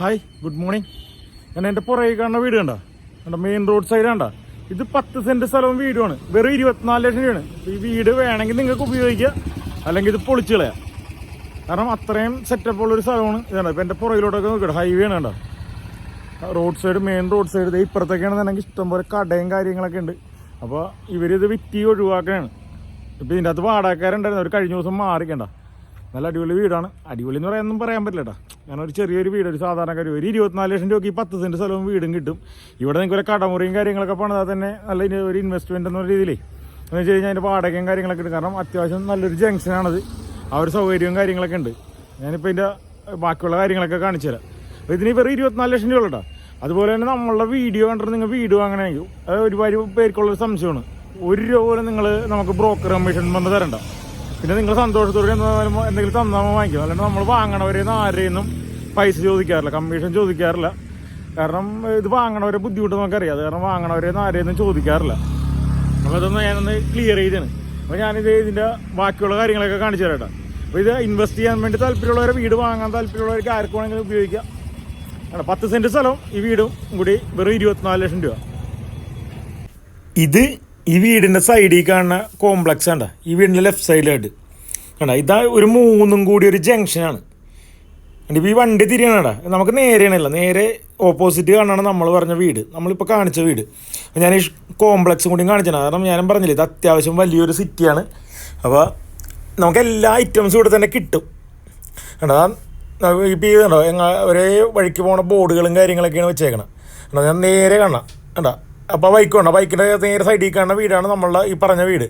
Hi good morning ഞാൻ എന്റെ പുറകെ കാണുന്ന വീട് കണ്ട? എന്റെ മെയിൻ റോഡ് സൈഡ് കണ്ട? ഇത് പത്ത് സെന്റ് സ്ഥലവും വീടുമാണ്. വെറും ഇരുപത്തിനാല് ലക്ഷം രൂപയാണ്. ഈ വീട് വേണമെങ്കിൽ നിങ്ങൾക്ക് ഉപയോഗിക്കുക അല്ലെങ്കിൽ ഇത് പൊളിച്ചു കളയാം. കാരണം അത്രയും സെറ്റപ്പ് ഉള്ളൊരു സ്ഥലമാണ് ഇതാണ്. ഇപ്പം എന്റെ പുറകിലോട്ടൊക്കെ നോക്കട്ടെ ഹൈവേ ആണ് കണ്ട? Road side main road side ഇപ്പുറത്തൊക്കെയാണെന്നുണ്ടെങ്കിൽ ഇഷ്ടംപോലെ കടയും കാര്യങ്ങളൊക്കെ ഉണ്ട്. അപ്പോൾ ഇവരിത് വിറ്റി ഒഴിവാക്കുകയാണ് ഇപ്പം ഇതിന്റെ അകത്ത് വാടകക്കാരുണ്ടായിരുന്നു. അവർ കഴിഞ്ഞ ദിവസം മാറിക്കണ്ട? നല്ല അടിപൊളി വീടാണ്. അടിപൊളി എന്ന് പറയാനൊന്നും പറയാൻ പറ്റില്ല കേട്ടോ കാരണം ഒരു ചെറിയൊരു വീട് ഒരു സാധാരണക്കാർ ഒരു ഇരുപത്തിനാല് ലക്ഷം രൂപയ്ക്ക് ഈ പത്ത് സെന്റ് സ്ഥലവും വീടും കിട്ടും. ഇവിടെ നിങ്ങൾക്ക് ഒരു കടമുറിയും കാര്യങ്ങളൊക്കെ പണിതാൽ തന്നെ നല്ല ഒരു ഇൻവെസ്റ്റ്മെന്റ് എന്ന രീതിയിലേ. എന്ന് വെച്ച് കഴിഞ്ഞാൽ അതിന്റെ വാടകയും കാര്യങ്ങളൊക്കെ ഉണ്ട് കാരണം അത്യാവശ്യം നല്ലൊരു ജംഗ്ഷനാണത് ആ ഒരു സൗകര്യവും കാര്യങ്ങളൊക്കെ ഉണ്ട്. ഞാനിപ്പോൾ ഇതിന്റെ ബാക്കിയുള്ള കാര്യങ്ങളൊക്കെ കാണിച്ചു തരാം. അപ്പോൾ ഇതിന് വെറും ഇരുപത്തിനാല് ലക്ഷം രൂപ കേട്ടോ അതുപോലെ തന്നെ നമ്മളുടെ വീഡിയോ കണ്ടിട്ട് നിങ്ങൾ വീഡിയോ വാങ്ങണമെങ്കിൽ അത് ഒരുപാട് പേർക്കുള്ളൊരു സംശയമാണ്. ഒരു രൂപ പോലും നിങ്ങൾ നമുക്ക് ബ്രോക്കർ കമ്മീഷൻ വന്ന് തരണ്ട. പിന്നെ നിങ്ങൾ സന്തോഷത്തോടെ എന്തെങ്കിലും തന്നാൽ വാങ്ങിക്കും. അല്ലാണ്ട് നമ്മൾ വാങ്ങണവരെ ആരെയൊന്നും പൈസ ചോദിക്കാറില്ല കമ്മീഷൻ ചോദിക്കാറില്ല. കാരണം ഇത് വാങ്ങണവരെ ബുദ്ധിമുട്ട് നമുക്കറിയാം. അത് കാരണം വാങ്ങണവരെ ആരെയൊന്നും ചോദിക്കാറില്ല. അപ്പോൾ ഇതൊന്ന് ഞാനൊന്ന് ക്ലിയർ ചെയ്താണ് അപ്പോൾ ഞാനിത് ഇതിന്റെ ബാക്കിയുള്ള കാര്യങ്ങളൊക്കെ കാണിച്ചു തരാം അപ്പോൾ ഇത് ഇൻവെസ്റ്റ് ചെയ്യാൻ വേണ്ടി താല്പര്യമുള്ളവരെ വീട് വാങ്ങാൻ താല്പര്യമുള്ളവർക്ക് ആർക്കും വേണമെങ്കിലും ഉപയോഗിക്കാം. ആണ് പത്ത് സെന്റ് സ്ഥലം ഈ വീടും കൂടി വെറും ഇരുപത്തിനാല് ലക്ഷം രൂപ. ഇത് ഈ വീടിന്റെ സൈഡിൽ കാണുന്ന കോംപ്ലക്സ് ആണ് ഈ വീടിന്റെ ലെഫ്റ്റ് സൈഡിലായിട്ട് കണ്ട? ഇതാ ഒരു മൂന്നും കൂടി ഒരു ജംഗ്ഷനാണ് എന്റെ ഈ വണ്ടി തിരിയണടാ നമുക്ക് നേരെയാണല്ല നേരെ ഓപ്പോസിറ്റ് കാണാണ് നമ്മൾ പറഞ്ഞ വീട്. നമ്മളിപ്പോൾ കാണിച്ച വീട്. അപ്പോൾ ഞാൻ ഈ കോംപ്ലക്സും കൂടി കാണിച്ചാണ് കാരണം ഞാനും പറഞ്ഞില്ല ഇത് അത്യാവശ്യം വലിയൊരു സിറ്റിയാണ് അപ്പോൾ നമുക്ക് എല്ലാ ഐറ്റംസും ഇവിടെ തന്നെ കിട്ടും. കണ്ടോ? ഇപ്പോൾ എങ്ങ ഒരേ വഴിക്ക് പോണ ബോർഡുകളും കാര്യങ്ങളൊക്കെയാണ് വെച്ചേക്കണം. കണ്ടോ? ഞാൻ നേരെ കാണാം കണ്ടോ? അപ്പോൾ ബൈക്ക് വേണ്ട ബൈക്കിന്റെ നേരെ സൈഡിൽ കാണുന്ന വീടാണ് നമ്മളുടെ ഈ പറഞ്ഞ വീട്.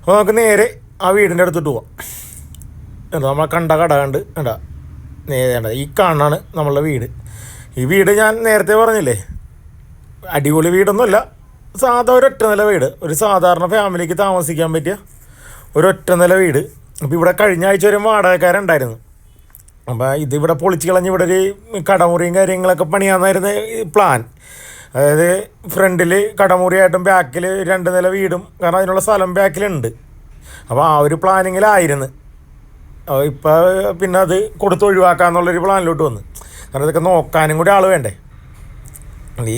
അപ്പോൾ നമുക്ക് നേരെ ആ വീടിന്റെ അടുത്തിട്ട് പോവാം. എന്താ നമ്മളെ കണ്ട കട കണ്ട് കണ്ട? നേരെ കണ്ട? ഈ കാണാണ് നമ്മളുടെ വീട്. ഈ വീട് ഞാൻ നേരത്തെ പറഞ്ഞില്ലേ അടിപൊളി വീടൊന്നുമല്ല. സാധാ ഒരൊറ്റ നില വീട്. ഒരു സാധാരണ ഫാമിലിക്ക് താമസിക്കാൻ പറ്റിയ ഒരൊറ്റ നില വീട്. അപ്പോൾ ഇവിടെ കഴിഞ്ഞ ആഴ്ച വരെ വാടകക്കാരുണ്ടായിരുന്നു. അപ്പോൾ ഇതിവിടെ പൊളിച്ച് കളഞ്ഞ് ഇവിടെ ഒരു കടമുറിയും കാര്യങ്ങളൊക്കെ പണിയാന്നായിരുന്നു പ്ലാൻ. അതായത് ഫ്രണ്ടിൽ കടമുറിയായിട്ടും ബാക്കിൽ രണ്ട് നില വീടും. കാരണം അതിനുള്ള സ്ഥലം ബാക്കിലുണ്ട്. അപ്പോൾ ആ ഒരു പ്ലാനിങ്ങിലായിരുന്നു. ഇപ്പോൾ പിന്നെ അത് കൊടുത്ത് ഒഴിവാക്കാന്നുള്ളൊരു പ്ലാനിലോട്ട് വന്ന്. കാരണം ഇതൊക്കെ നോക്കാനും കൂടി ആൾ വേണ്ടേ?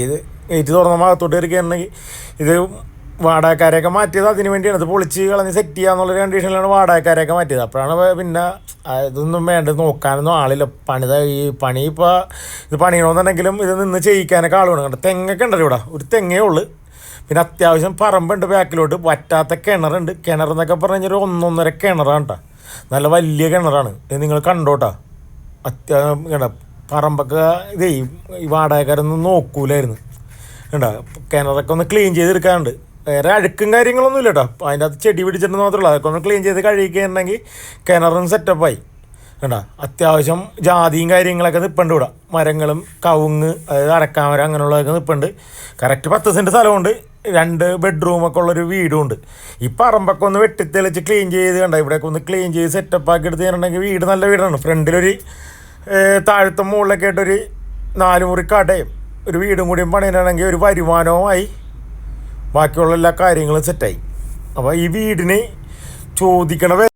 ഇത് ഗേറ്റ് തുറന്ന ഭാഗത്തോട്ട് കയറി കയറണമെങ്കിൽ ഇത് വാടകക്കാരെയൊക്കെ മാറ്റിയത് അതിന് വേണ്ടിയാണ്. ഇത് പൊളിച്ച് കളഞ്ഞ് സെറ്റ് ചെയ്യാന്നുള്ളൊരു കണ്ടീഷനിലാണ് വാടകക്കാരെയൊക്കെ മാറ്റിയത്. അപ്പോഴാണ് പിന്നെ ഇതൊന്നും വേണ്ട നോക്കാനൊന്നും ആളില്ല. പണി ഈ പണി ഇപ്പോൾ ഇത് പണിയണമെന്നുണ്ടെങ്കിലും ഇത് നിന്ന് ചെയ്യിക്കാനൊക്കെ ആൾ വേണം. കണ്ടോ തെങ്ങൊക്കെ ഉണ്ടല്ലോ ഇവിടെ. ഒരു തെങ്ങേ ഉള്ളു. പിന്നെ അത്യാവശ്യം പറമ്പുണ്ട് ബാക്കിലോട്ട് വറ്റാത്ത കിണറുണ്ട്. കിണർ എന്നൊക്കെ പറഞ്ഞു കഴിഞ്ഞാൽ ഒന്നൊന്നര കിണറാണ് കേട്ടോ നല്ല വലിയ കിണറാണ്. ഇത് നിങ്ങൾ കണ്ടോട്ടാ. അത്യാവശ്യം പറമ്പൊക്കെ ഇതേ ഈ വാടകക്കാരൊന്നും നോക്കൂലായിരുന്നു. കേട്ടോ കിണറൊക്കെ ഒന്ന് ക്ലീൻ ചെയ്തെടുക്കാറുണ്ട് വേറെ അഴുക്കും കാര്യങ്ങളൊന്നും ഇല്ല കേട്ടോ അതിന്റെ അകത്ത് ചെടി പിടിച്ചിട്ടുണ്ടെന്ന് മാത്രമല്ല അതൊക്കെ ഒന്ന് ക്ലീൻ ചെയ്ത് കഴുകിയിട്ടുണ്ടെങ്കിൽ കിണറും സെറ്റപ്പായി കേട്ടോ അത്യാവശ്യം ജാതിയും കാര്യങ്ങളൊക്കെ നിൽപ്പുണ്ട് ഇവിടെ. മരങ്ങളും കവുങ്ങ് അതായത് അടക്കാമരം അങ്ങനെയുള്ളതൊക്കെ നിൽപ്പുണ്ട് കറക്റ്റ് പത്ത് സെന്റ് സ്ഥലമുണ്ട്. രണ്ട് ബെഡ്റൂമൊക്കെ ഉള്ളൊരു വീടുമുണ്ട് ഈ പറമ്പൊക്കെ ഒന്ന് വെട്ടിത്തെളിച്ച് ക്ലീൻ ചെയ്ത് കണ്ട? ഇവിടെയൊക്കെ ഒന്ന് ക്ലീൻ ചെയ്ത് സെറ്റപ്പ് ആക്കി എടുത്ത് തരണമെങ്കിൽ വീട് നല്ല വീടാണ്. ഫ്രണ്ടിലൊരു താഴത്തും മുകളിലൊക്കെ ആയിട്ടൊരു നാല് മുറി കടയും ഒരു വീടും കൂടിയും പണിയാണെങ്കിൽ ഒരു വരുമാനവുമായി ബാക്കിയുള്ള എല്ലാ കാര്യങ്ങളും സെറ്റായി അപ്പോൾ ഈ വീടിന് ചോദിക്കണ